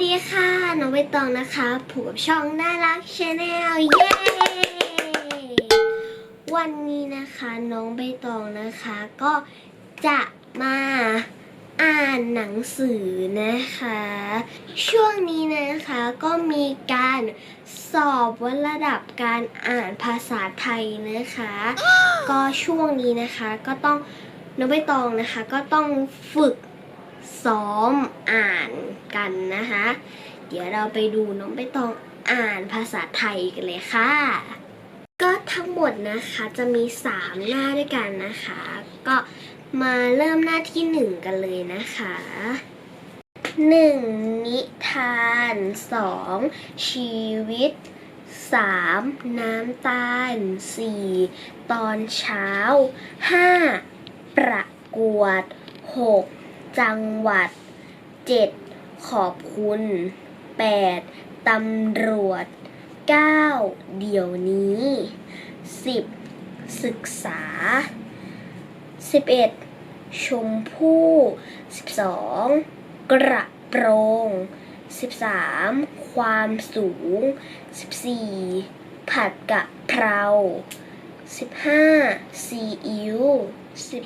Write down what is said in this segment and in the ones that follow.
ไม่ต้องนะคะผูกกับช่องน่ารักชาแนลเย้วันนี้นะคะน้องใบตองนะคะก็จะมาอ่านหนังสือนะคะ ช่วงนี้นะคะก็มีการสอบวัดระดับการอ่านภาษาไทยนะคะ ก็ช่วงนี้นะคะก็ต้องน้องใบตองนะคะก็ต้องฝึก ซ้อมอ่านกันนะคะ เดี๋ยวเราไปดูน้องใบตองอ่านภาษาไทยกันเลยค่ะ ก็ทั้งหมดนะคะจะมี 3 หน้าด้วยกันนะคะ ก็มาเริ่มหน้าที่ 1 กันเลยนะคะ 1. นิทาน 2. ชีวิต 3. น้ำตาล 4. ตอนเช้า 5. ประกวด 6. จังหวัด 7. ขอบคุณ 8. ตำรวจ 9. เดี๋ยวนี้ 10. ศึกษา 11. ชมพู่ 12. กระโปรง 13. ความสูง 14. ผัดกะเพรา 15. ซีอิ๊ว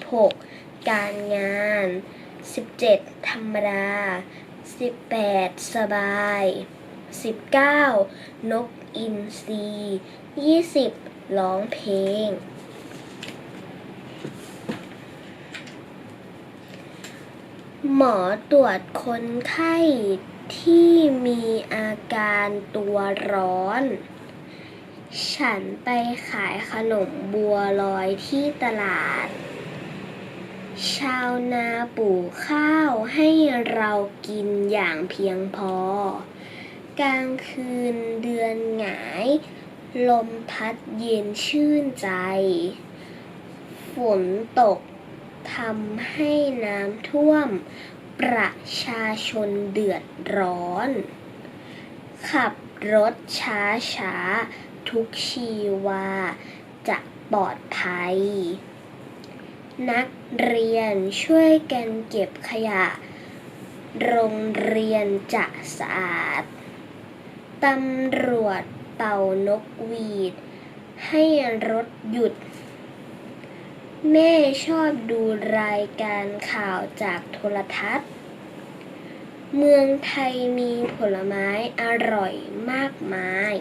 16. การงาน 17. ธรรมดา 18. สบาย 19. นกอินทรี 20. ร้องเพลง หมอตรวจคนไข้ที่มีอาการตัวร้อน ฉันไปขายขนมบัวลอยที่ตลาด ชาวนาปลูกข้าวให้เรากินอย่างเพียงพอ กลางคืนเดือนหงาย ลมพัดเย็นชื่นใจ ฝนตกทำให้น้ำท่วม ประชาชนเดือดร้อน ขับรถช้าช้าทุกชีวาจะปลอดภัย นักเรียนช่วยกันเก็บขยะ โรงเรียนจะสะอาด ตำรวจเป่านกหวีด ให้รถหยุด แม่ชอบดูรายการข่าวจากโทรทัศน์ เมืองไทยมีผลไม้อร่อยมากมาย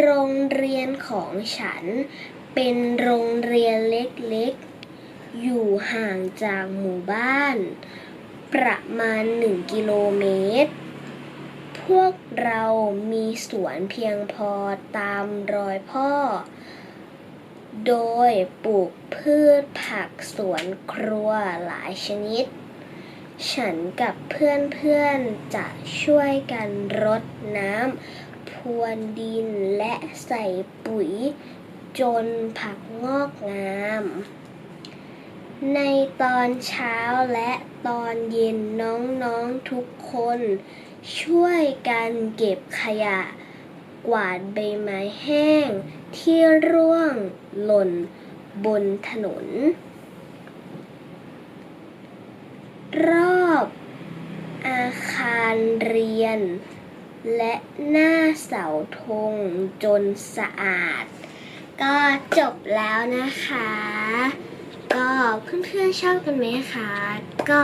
โรงเรียนของฉัน เป็นโรงเรียนเล็กๆ อยู่ห่างจากหมู่บ้าน ประมาณ1กิโลเมตร พวกเรามีสวนเพียงพอตามรอยพ่อ โดยปลูกพืชผักสวนครัวหลายชนิด ฉันกับเพื่อนๆจะช่วยกันรดน้ำ พรวนดินและใส่ปุ๋ย จนผักงอกงาม ในตอนเช้าและตอนเย็นน้องๆทุกคน ช่วยกันเก็บขยะ กวาดใบไม้แห้งที่ร่วงหล่นบนถนน รอบอาคารเรียน และหน้าเสาธงจนสะอาด ก็จบแล้วนะคะ ก็เพื่อนๆชอบกันไหมคะ ก็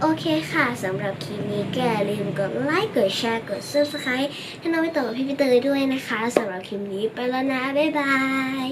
โอเคค่ะสำหรับคลิปนี้ก็อย่าลืมกดไลค์กดแชร์กด subscribe ให้น้องไปต่อกับพี่พี่เตยด้วยนะคะสำหรับคลิปนี้ไปแล้วนะ บ๊ายบาย